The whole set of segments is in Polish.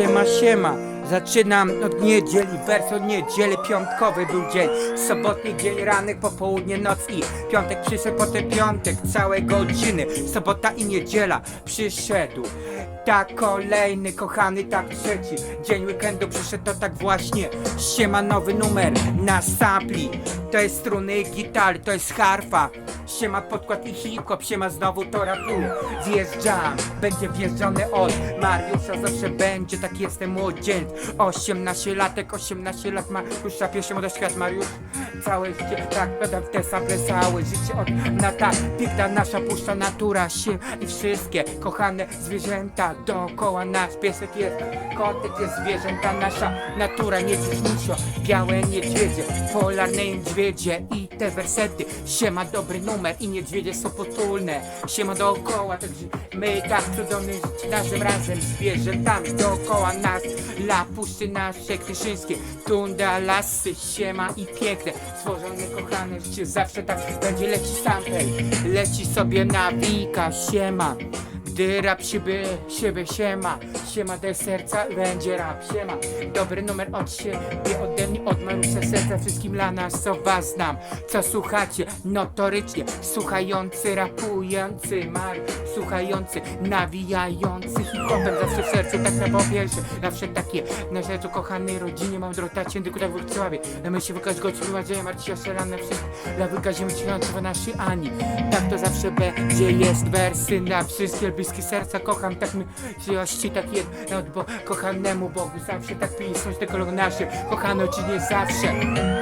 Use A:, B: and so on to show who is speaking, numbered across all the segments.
A: Siema, siema. Zaczynam od niedzieli, wers od niedzieli, piątkowy był dzień. Sobotni dzień, ranek, popołudnie, noc i piątek przyszedł, potem piątek, całe godziny. Sobota i niedziela przyszedł. Tak kolejny, kochany, tak trzeci. Dzień weekendu przyszedł, to tak właśnie Siema nowy numer na sapli. To jest struny gitary, to jest harfa. Siema podkład i hip-hop, siema znowu to rapuję Wjeżdżam, będzie wjeżdżony od Mariusza Zawsze będzie, tak jestem młodzień 18 latek, 18 lat ma Już szapie się młodość świat Mariusz. Całe życie, tak, podam te sable Całe życie od nata. Piękna nasza puszcza natura się I wszystkie kochane zwierzęta Dookoła nas piesek jest Kotek jest zwierzęta nasza natura Niedźwiedźniczo, białe niedźwiedzie Polarne niedźwiedzie i te wersety. Siema dobry numer i niedźwiedzie są potulne. Siema dookoła, także my tak cudownie żyć naszym razem zwierzętami. Dookoła nas La puszczy nasze kryszyńskie Tunda, lasy, siema i piękne. Stworzone kochane życie zawsze tak będzie leci sample. Leci sobie nawika, siema gdy rap siebie, siebie siema Siema do serca, będzie rap, siema Dobry numer od siebie, ode mnie, od Marusia serca Wszystkim dla nas, co was znam Co słuchacie, notorycznie Słuchający, rapujący Mar, słuchający, nawijający Hip-hopem zawsze w sercu, tak na powierzchni Zawsze takie, na sercu kochanej rodzinie Mam drotacie, tylko tak w Wrocławiu Na myśli wykaż gości, wyładzenia Marcia Szerana Wszystko dla wykazimy w naszej Ani Tak to zawsze będzie, jest wersy na wszystkie bliskie serca Kocham tak miłości, tak jedno Bo kochanemu Bogu zawsze tak pisać tego nasze Kochane czy nie zawsze.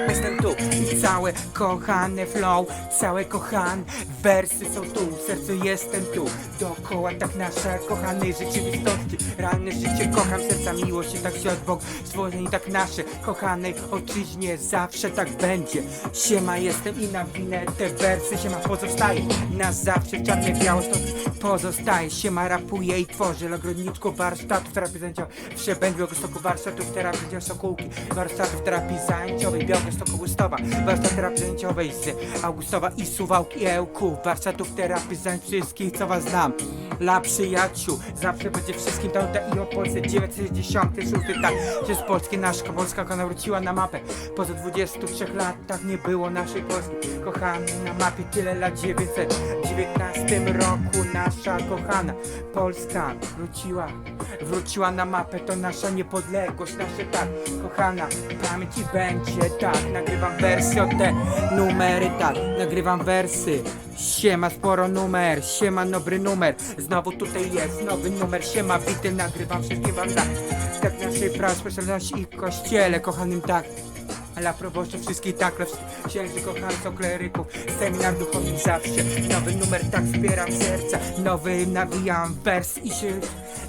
A: Jestem tu. I całe kochane flow Całe kochane wersy są tu. W sercu jestem tu. Dookoła tak nasza kochanej rzeczywistości Realne życie kocham serca miłości Tak się od Bóg stworzeń tak nasze Kochanej ojczyźnie zawsze tak będzie. Siema jestem i na winę te wersy Siema pozostaje na zawsze czarne biało stąd pozostaje Siema rapuje i tworzy Logrodniczku warsztatów terapii zajęciowej. W Szebędź Białegostoku warsztatów terapii zajęciowej Sokółki Warsztatów terapii zajęciowej Białegostoku Gustowa Warsztat terapii zajęciowej z Augustowa i Suwałki Ełku Warsztatów terapii zajęć wszystkich co was znam. Dla przyjaciół Zawsze będzie wszystkim tam i o Polsce. 966 tak Przez Polskie nasza Polska ona wróciła na mapę. Po 23 latach nie było naszej Polski. Kochany na mapie tyle lat 919 roku Nasza kochana Polska wróciła Wróciła na mapę, to nasza niepodległość Nasze tak, kochana Pamięć i będzie tak. Nagrywam wersy o te numery tak. Nagrywam wersy. Siema sporo numer, siema dobry numer. Znowu tutaj jest nowy numer Siema bity, nagrywam wszystkie wam tak Tak naszej pracy, specjalności i kościele Kochanym tak dla proboszczów wszystkich tak, dla księży kochańców, kleryków Seminar duchowy zawsze. Nowy numer tak zbieram serca. Nowy nawijam wers i się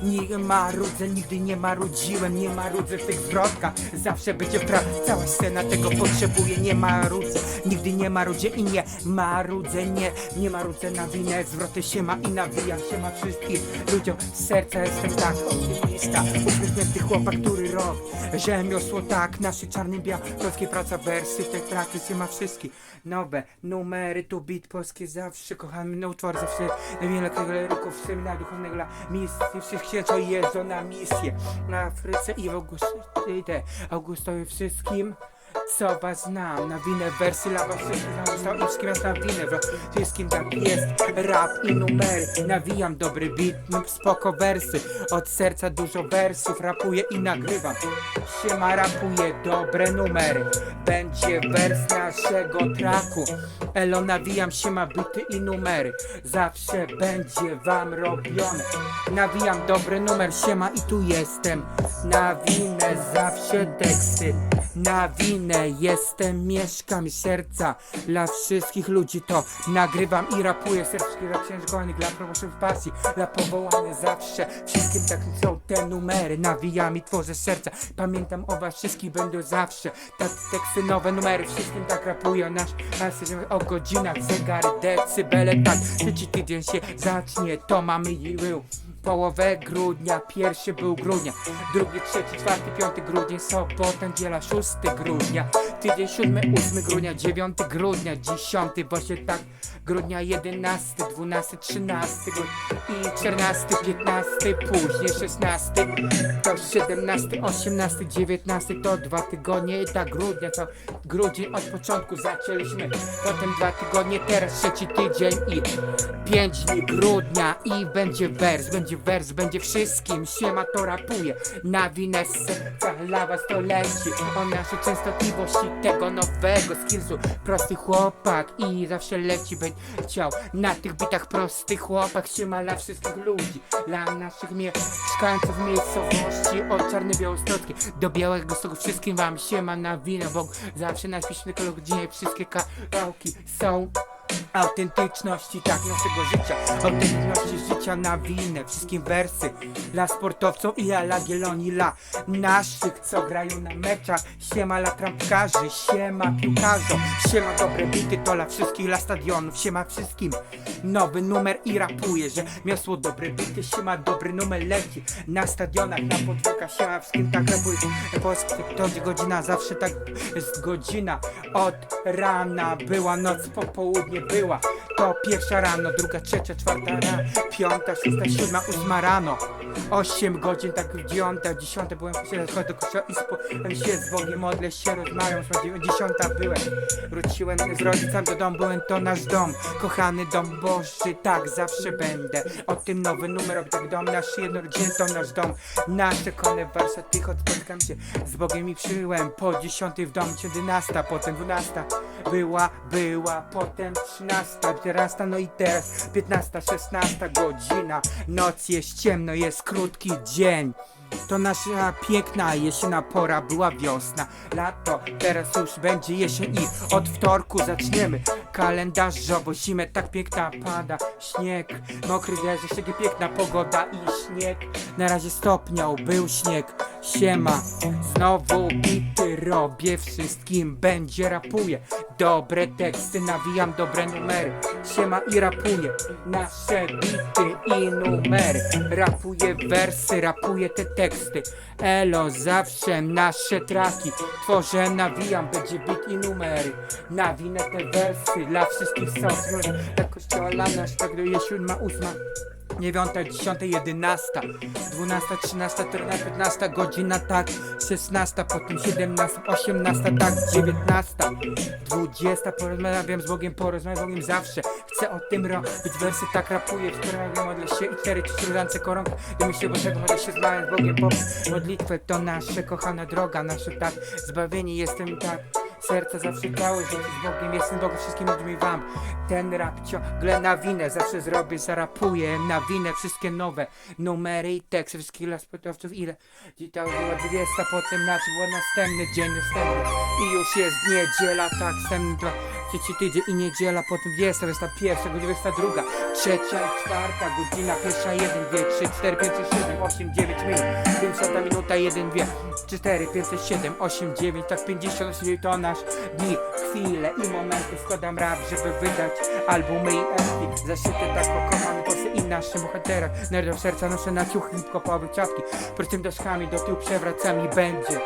A: Nie marudzę, nigdy nie marudziłem Nie marudzę w tych zwrotkach. Zawsze będzie pra... Cała scena tego potrzebuje. Nie marudzę, nigdy nie marudzę i nie marudzę Nie, nie marudzę na winę. Zwroty się ma i nawijam się ma wszystkim ludziom. Serca jestem tak optymista. Uśmiechnięty chłopak, który rok Rzemiosło tak, nasze czarny biał Polskie praca, wersy, te traki się ma wszystkie. Nowe numery, tu beat polskie zawsze Kochamy no utwór zawsze. Wiele kleryków, semina duchownego dla misji. Wszystkich księcia jeżdżą na misję. Na Afryce i w Augustę Augustowi wszystkim co was znam, na winę wersy lawa wszystkim został i wszystkim jest na winę wro- Wszystkim tak jest, rap i numery. Nawijam dobry beat, no spoko wersy. Od serca dużo wersów, rapuję i nagrywam. Siema rapuję dobre numery. Będzie wers naszego traku. Elo nawijam siema bity i numery. Zawsze będzie wam robione. Nawijam dobry numer, siema i tu jestem. Na winę zawsze teksty. Na winę jestem, mieszkam serca Dla wszystkich ludzi. To nagrywam i rapuję Serczki dla kochanych, dla promoszów pasji Dla powołanych zawsze. Wszystkim tak są te numery Nawijam i tworzę serca. Pamiętam o was wszystkich będą zawsze. Tak teksty, nowe numery Wszystkim tak rapuję. Nasz nasz O godzinach, zegary, decybele Tak, trzeci tydzień się zacznie To mamy i był połowę grudnia, pierwszy był grudnia, drugi, trzeci, czwarty, piąty grudzień, sobota, niedziela, szósty grudnia, tydzień siódmy, ósmy grudnia, dziewiąty grudnia, dziesiąty, właśnie tak, grudnia, jedenasty, dwunasty, trzynasty grudnia i czternasty, piętnasty, później szesnasty, to siedemnasty, osiemnasty, dziewiętnasty, to dwa tygodnie i tak grudnia, to grudzień od początku zaczęliśmy, potem dwa tygodnie, teraz trzeci tydzień i pięć dni grudnia i będzie wers, będzie wers, będzie wszystkim, siema to rapuje, na was to leci, o naszej częstotliwości tego nowego skillsu, prosty chłopak i zawsze leci, będzie chciał. Na tych bitach prosty chłopak, siema dla wszystkich ludzi, dla naszych mieszkańców miejscowości, od Czarnej Białostockiej do Białego Stoku, wszystkim wam siema na winę, bo zawsze na śmiesznego godzinie wszystkie kawałki są autentyczności tak naszego życia. Autentyczności życia na winę. Wszystkim wersy dla sportowców i dla Gieloni dla naszych co grają na meczach. Siema dla trampkarzy siema piłkarzom. Siema dobre bity to dla wszystkich dla stadionów. Siema wszystkim. Nowy numer i rapuje że miasto dobre bity siema dobry numer leci na stadionach na podwórkach. Siema wszystkim tak rapuje polski to godzina zawsze tak jest godzina. Od rana była noc popołudnie była to pierwsza rano, druga, trzecia, czwarta rano, piąta, szósta, siódma, ósma rano. Osiem godzin, tak dziewiąta, dziesiąta byłem się do kościoła i spałem się z Bogiem, modlę się, rozmawiam, z dziesiąta byłem. Wróciłem z rodzicami do domu, byłem to nasz dom, kochany dom Boży, tak zawsze będę. O tym nowy numer, tak dom nasz jednorodzinny to nasz dom. Nasze kone warsztaty, choć spotkam się z Bogiem i przybyłem po dziesiątej w dom, jedenasta, potem dwunasta. Była, była, potem trzynasta, czternasta, no i teraz piętnasta, szesnasta godzina. Noc jest ciemno, jest krótki dzień. To nasza piękna jesienna pora, była wiosna, lato, teraz już będzie jesień i od wtorku zaczniemy. Kalendarzowo zimę, tak piękna pada śnieg, mokry deszcz, jeszcze piękna pogoda i śnieg, na razie stopniał, był śnieg, siema, znowu bity robię, wszystkim będzie rapuje, dobre teksty, nawijam dobre numery, siema i rapuję, nasze bity i numery, rapuję wersy, rapuję te teksty, elo, zawsze nasze traki, tworzę, nawijam, będzie bit i numery, nawinę te wersy, dla wszystkich są, dla kościoła nasz, tak do siódma, ósma, dziewiąta, dziesiąta, jedenasta, dwunasta, trzynasta, czternasta, piętnasta godzina, tak, szesnasta, potem siedemnasta, osiemnasta, tak, dziewiętnasta, dwudziesta, porozmawiam z Bogiem, porozmawiam z Bogiem zawsze, chcę o tym robić wersy, tak rapuję, wspieram, modlę się i cztery, trzy ręce koronka, i myślę, Bożego, modlę się zmawiam z Bogiem, po modlitwę to nasza kochana droga, nasze tak, zbawieni jestem tak, Serce zawsze dały życie z Bogiem, jestem Bogiem wszystkim ludźmi wam. Ten rap ciągle na winę, zawsze zrobię, zarapuję na winę Wszystkie nowe numery i teksty wszystkich sportowców. Ile? Dzisiaj była 20, potem znaczy było następny dzień, następny. I już jest niedziela, tak, następny dwa Trzeci tydzień i niedziela, potem 20, 21, 22, trzecia i czwarta godzina, pierwsza 1, 2, 3, 4, 5, 6, 7, 8, 9 minut, 50 minuta, 1, 2, 4, 5, 7, 8, 9, tak 50, czyli to nasz dni, chwile i momenty składam rap, żeby wydać albumy i epki, zaszyte tak pokochane głosy i naszym bohaterach, nerdów serca noszę na ciuchy hip-hopowe czapki, prostymi deszkami do tyłu przewracam i będzie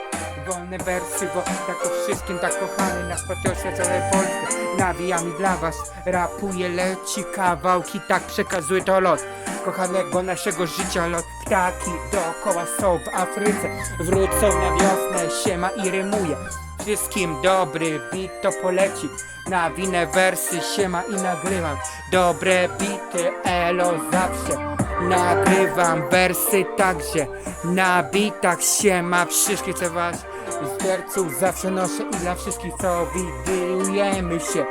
A: wolne wersy, bo tak o wszystkim tak kochany na spotkaniu całej Polsce. Nawijam i dla was rapuję, leci kawałki, tak przekazuję to lot Kochanego naszego życia lot Ptaki dookoła są w Afryce. Wrócą na wiosnę, siema i rymuje Wszystkim dobry beat to poleci. Na winę wersy, siema i nagrywam. Dobre bity, elo zawsze Nagrywam wersy także. Na bitach siema wszystkie co was z zawsze noszę i dla wszystkich co widujemy się.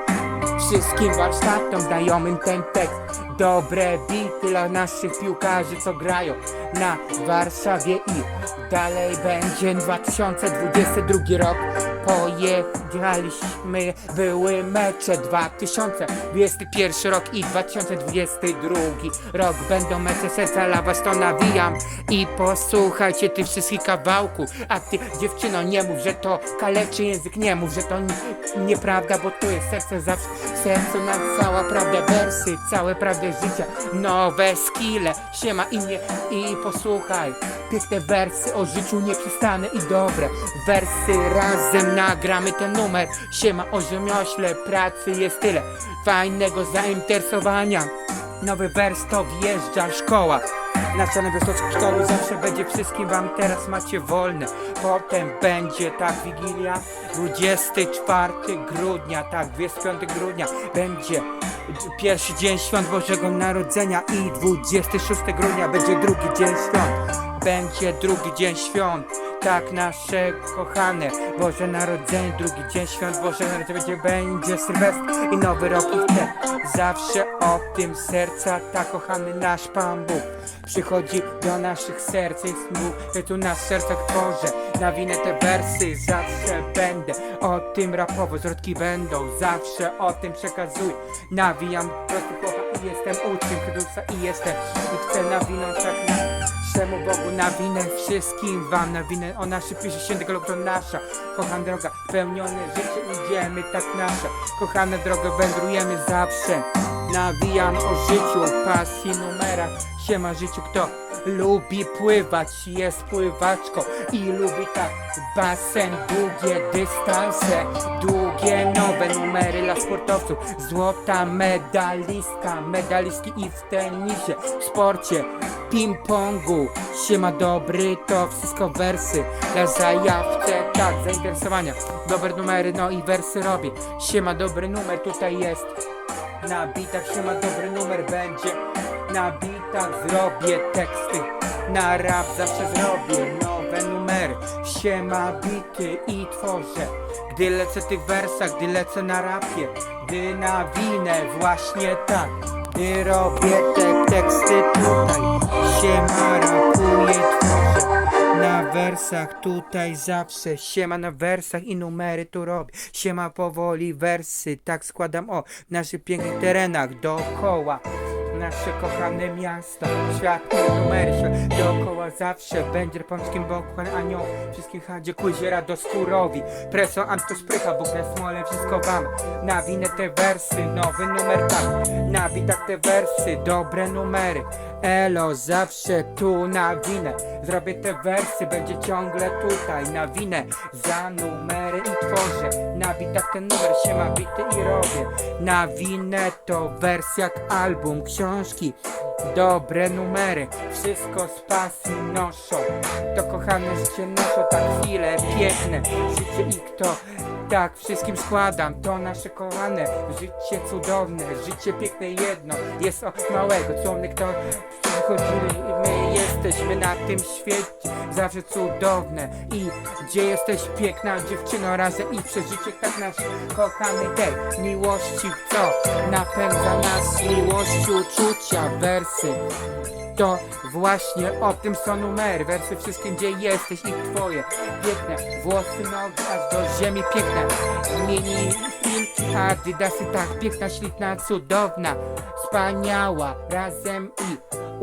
A: Wszystkim warsztatom znajomym ten tekst. Dobre bity dla naszych piłkarzy co grają na Warszawie i dalej będzie 2022 rok. Pojechaliśmy, były mecze 2021 rok i 2022 rok. Będą mecze serca dla was to nawijam i posłuchajcie tych wszystkich kawałków. A ty dziewczyno nie mów, że to kaleczy język, nie mów, że to ni- nieprawda, bo to jest serce zawsze, serce nam cała prawda, wersy, całe prawdę życia, nowe skille, siema i mnie i posłuchaj. Piękne wersy o życiu nieprzestanę i dobre wersy razem nagramy ten numer. Siema o rzemiośle, pracy jest tyle. Fajnego zainteresowania. Nowy wers to wjeżdża szkoła. Na stronę Wiosłockiej Szkoły zawsze będzie wszystkim wam teraz macie wolne. Potem będzie tak Wigilia. 24 grudnia, tak 25 grudnia. Będzie pierwszy dzień świąt Bożego Narodzenia i 26 grudnia będzie drugi dzień świąt. Będzie drugi dzień świąt. Tak, nasze kochane Boże Narodzenie, drugi dzień świąt Boże Narodzenie będzie, będzie Sylwestr i Nowy Rok i chcę zawsze o tym serca, tak kochany nasz Pan Bóg przychodzi do naszych serc, Bóg, który tu na sercach tworzy, nawinę te wersy, zawsze będę o tym rapowo, zwrotki będą, zawsze o tym przekazuję, nawijam prosty chłopak i jestem uczniem Chrystusa i jestem i chcę nawinąć tak na Czemu Bogu na winę wszystkim wam na winę. O nasze pisze świętego to nasza. Kochana droga pełnione życie idziemy tak nasza. Kochana droga wędrujemy zawsze. Nawijam o życiu pasji numerach. Siema życiu kto lubi pływać jest pływaczką i lubi tak basen. Długie dystanse długie nowe numery dla sportowców. Złota medalistka medalistki i w tenisie w sporcie. Ping-pongu Siema dobry, to wszystko wersy. Dla zajawce, tak, zainteresowania. Dobre numery, no i wersy robię Siema dobry numer tutaj jest. Na bitach siema dobry numer będzie Na zrobię teksty. Na rap zawsze zrobię nowe numery. Siema bity i tworzę. Gdy lecę tych wersach, gdy lecę na rapie Gdy nawinę właśnie tak. Gdy robię te teksty tutaj. Siema rapuję, tworzę. Na wersach tutaj zawsze. Siema na wersach i numery tu robię. Siema powoli wersy. Tak składam o naszych pięknych terenach Dookoła nasze kochane miasto Świat i numery świat Dookoła zawsze będzie polskim boku Anioł. Wszystkim chadzie kuziera do skórowi Preso Antosprycha Bóg na smole wszystko wam. Nawinę te wersy Nowy numer tak. Nawitach te wersy Dobre numery. Elo zawsze tu na winę Zrobię te wersy, będzie ciągle tutaj Na winę za numery tworzę Na bitach ten numer się ma bity i robię. Na winę to wers jak album, książki. Dobre numery, wszystko z pasji noszą. To kochane życie noszą, tak chwile piękne. Życie i kto tak wszystkim składam To nasze kochane, życie cudowne Życie piękne jedno. Jest od małego, cudowny kto przychodzimy i my jesteśmy na tym świecie. Zawsze cudowne. I gdzie jesteś piękna dziewczyno razem i przeżycie tak nasz kochany tej miłości Co? Napędza nas miłości uczucia wersy. To właśnie o tym są numery. Wersy wszystkim gdzie jesteś i twoje. Piękne włosy nogi aż do ziemi piękne Mini film Adidasy tak piękna, śliczna, cudowna Wspaniała. Razem i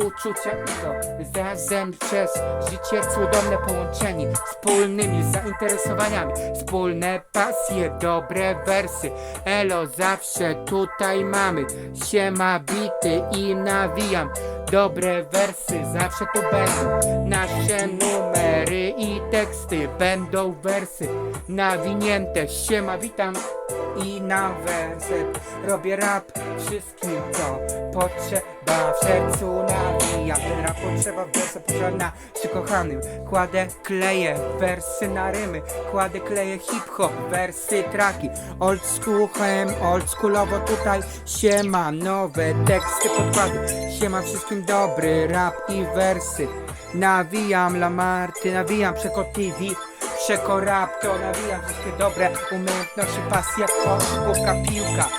A: uczucia i to razem przez życie cudowne połączeni Wspólnymi zainteresowaniami Wspólne pasje, dobre wersy. Elo zawsze tutaj mamy. Siema bity i nawijam Dobre wersy zawsze tu będą Nasze numery i teksty Będą wersy nawinięte. Siema witam i na werset Robię rap wszystkim co potrzeba. W sercu nawijam Ten rap potrzeba w wersach potrzeba na kochanym. Kładę, kleję wersy na rymy Kładę, kleję hip-hop, wersy, traki. Old schoolem, old schoolowo tutaj Siema, nowe teksty, podkłady. Siema wszystkim dobry rap i wersy. Nawijam Lamarty, nawijam Przeko TV Przeko rap, to nawijam wszystkie dobre umiejętności Pasja, koszykówka, piłka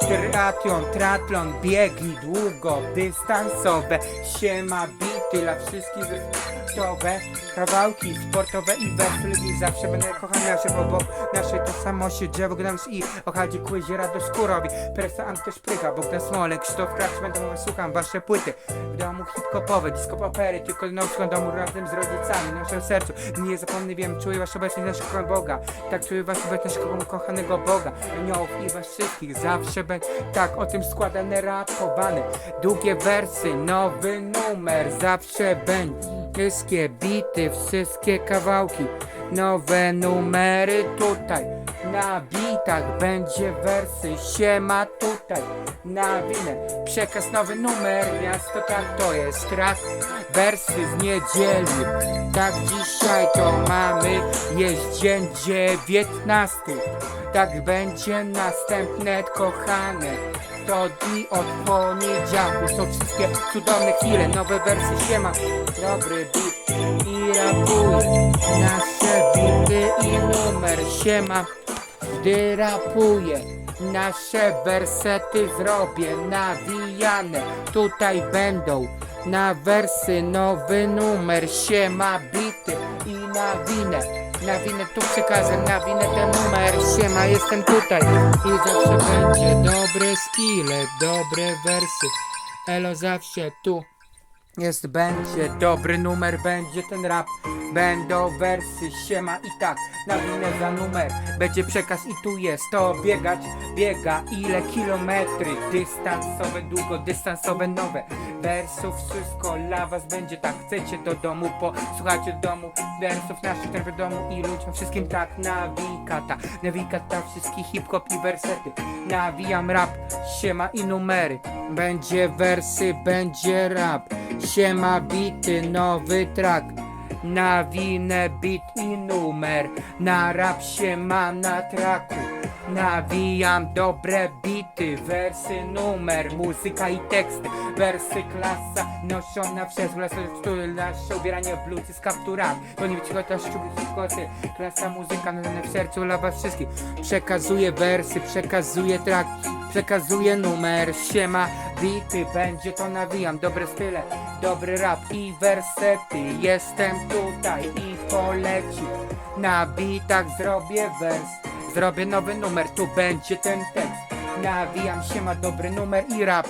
A: Triatlon, triatlon, biegi długo dystansowe. Siema, bity Dla wszystkich sportowe kawałki sportowe i i zawsze będę kochał nasze obok naszej tożsamości. Drzewo gnams i ochadzi kłyziera do skórowi Presa Antysz Prycha, Bogdan Smolek, Krzysztof Kracz będą słucham wasze płyty. W domu hip-hopowe, disco popery tylko nowym domu razem z rodzicami. Naszym sercu nie zapomnę wiem, czuję wasz obecność naszego Boga. Tak czuję was obecność kocham kochanego Boga. Aniołów i was wszystkich zawsze będę tak o tym składane rapowane długie wersy, nowy numer zawsze będzie Wszystkie bity, wszystkie kawałki, nowe numery tutaj. Na bitach będzie wersy, siema tutaj. Na winę, przekaz nowy numer, miasto tak to jest, track, wersy z niedzieli. Tak dzisiaj to mamy, jest dzień dziewiętnasty. Tak będzie następne kochane. To od poniedziałku To wszystkie cudowne chwile Nowe wersy siema. Dobry beat i rapuję Nasze bity i numer siema. Gdy rapuję Nasze wersety zrobię Nawijane. Tutaj będą na wersy nowy numer Siema bity i na winę na winę tu przekażę, na winę ten numer. Siema, jestem tutaj. I zawsze będzie dobre skille, dobre wersy. Elo zawsze tu jest, będzie dobry numer, będzie ten rap Będą wersy, siema i tak Na winę za numer, będzie przekaz i tu jest To biegać, biega ile kilometry. Dystansowe, długodystansowe, nowe. Wersów, wszystko dla was będzie tak. Chcecie do domu, posłuchajcie do domu. Wersów naszych, ten w domu i ludziom wszystkim tak. Nawikata, nawikata, wszystkich hip-hop i wersety. Nawijam rap, siema i numery. Będzie wersy, będzie rap. Siema bity, nowy track Na winę bit i numer. Na rap siema na traku Nawijam dobre bity, wersy, numer, muzyka i teksty. Wersy, klasa, noszona przez styl nasze ubieranie w bluzy z kapturami. To nie też szczuby hip-hopy Klasa, muzyka, noszona w sercu dla was wszystkich. Przekazuję wersy, przekazuję track Przekazuję numer, siema, bity, będzie to nawijam. Dobre style, dobry rap i wersety. Jestem tutaj i poleci. Na bitach zrobię wers Zrobię nowy numer, tu będzie ten tekst. Nawijam się, ma dobry numer i rap.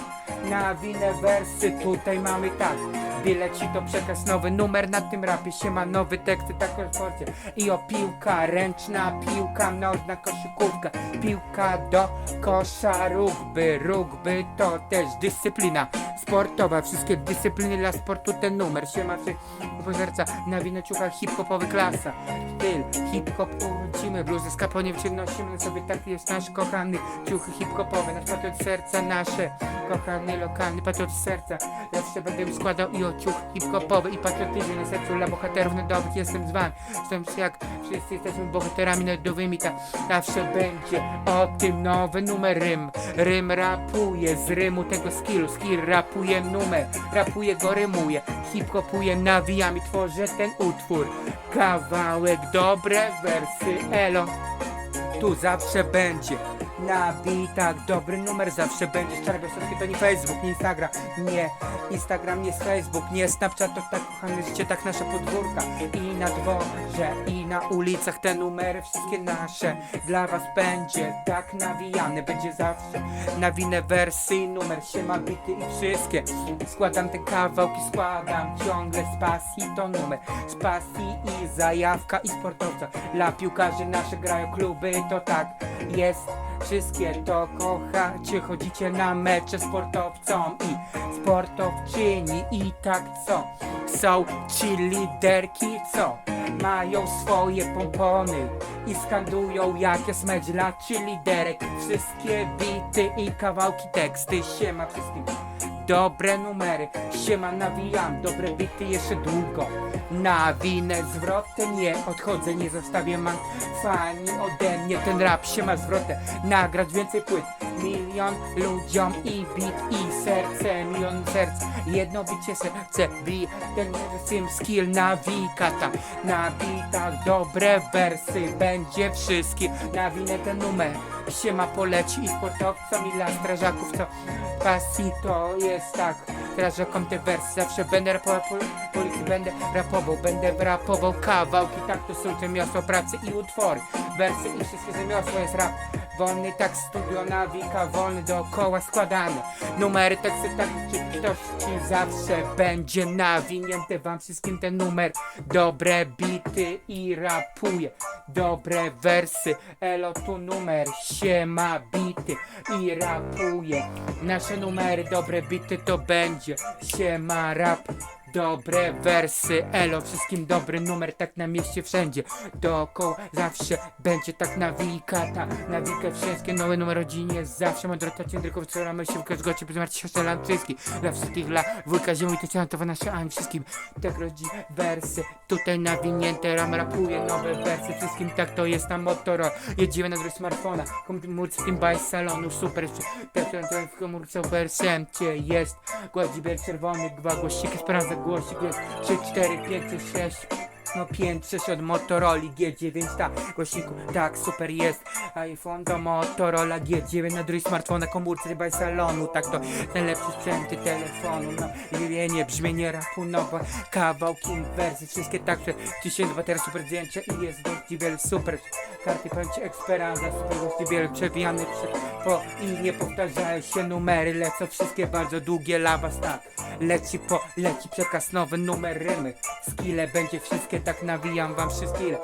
A: Nawinę wersy, tutaj mamy tak. Bileci to przekaz, nowy numer na tym rapie się ma nowy tekst, tak o I o piłka, ręczna piłka, nożna koszykówka Piłka do kosza, rugby, rugby to też dyscyplina sportowa. Wszystkie dyscypliny dla sportu ten numer się ma czy na winociucha hip-hopowy klasa. Styl, hip-hop urodzimy, bluzy z kaponie nosimy sobie tak jest nasz kochany ciuchy hip-hopowe, nasz patriot serca nasze. Kochany lokalny patriot serca. Zawsze będę składał i o ciuch hip-hopowy i patriotyzm na sercu dla bohaterów narodowych jestem z wami jestem jak wszyscy jesteśmy bohaterami narodowymi tak zawsze będzie o tym nowy numer. Rym rym rapuje z rymu tego skillu. Skill rapuje numer rapuje go rymuje. Hip-hopuje nawijami tworzę ten utwór. Kawałek dobre wersy elo tu zawsze będzie na bitach dobry numer zawsze będzie Szczerze Białostocki to nie Facebook, nie Instagram. Nie Instagram, nie Facebook, nie Snapchat To tak kochane życie, tak nasze podwórka. I na dworze, i na ulicach Te numery wszystkie nasze. Dla was będzie tak nawijane Będzie zawsze nawinę wersy i numer Siema bity i wszystkie. Składam te kawałki, składam ciągle z pasji to numer Z pasji i zajawka i sportowca. Dla piłkarzy nasze grają kluby to tak jest Wszystkie to kochacie, chodzicie na mecze sportowcom i sportowczyni i tak co? Są ci liderki co? Mają swoje pompony i skandują jak jest mecz dla liderek Wszystkie bity i kawałki teksty, siema wszystkim Dobre numery, siema nawijam, dobre bity jeszcze długo. Nawinę zwrotem Nie odchodzę, nie zostawię man Fani ode mnie, ten rap się ma zwrotę Nagrać więcej płyt. Milion ludziom i bit i serce Milion serc, jedno bicie serce Bi, ten sim skill nawikata Na bitach dobre wersy Będzie wszystkim. Nawinę ten numer Siema poleci i sportowcom i dla strażaków co pasji to jest tak. Strażakom te wersy zawsze będę rapował po- policji będę rapował Będę rapował kawałki. Tak to są rzemiosło pracy i utwory. Wersy i wszystkie rzemiosło jest rap Wolny tak studio nawika, wolny dookoła składany Numery teksty tak czy ktoś ci zawsze będzie nawinięty wam wszystkim ten numer. Dobre bity i rapuje Dobre wersy, elo tu numer Siema bity i rapuje. Nasze numery, dobre bity to będzie Siema rap Dobre wersy, elo, wszystkim dobry numer, tak na mieście wszędzie. Dookoła zawsze będzie tak nawikata Nawikę wszystkie, nowy numer rodzinie. Zawsze Mądrota ciędryków, strzelamy się w zgocie Bez martw się wszystkich, dla wszystkich, dla wujka ziemi To ciągle to nasze, a im wszystkim. Tak rodzi wersy, tutaj nawinięte Ram rapuje nowe wersy, wszystkim tak to jest na motoro. Jedziemy na drugi smartfona, komórce tym baj z salonu. Super, tak to w komórce wersem cię jest. Gładzibiel czerwony, dwa głosiki, sprawdza głosik jest 3, 4, 5, 6 no 5, 6 od Motorola G9, tak, głośniku, tak, super jest. iPhone do Motorola G9 na drugi smartfon, na komórce chyba salonu. Tak to najlepsze sprzęty telefonu. No, imienie, brzmienie rapu nowe Kawałki, wersy, wszystkie tak, że 1002 teraz super zdjęcia i jest gości wiele super. Karty pamięci Esperanza, super gości wiele przewijany przy, po i nie powtarzają się numery Lecą wszystkie bardzo długie, lawas tak Leci po, leci przekaz nowy numer rymy Skille będzie wszystkie, tak nawijam wam wszystkie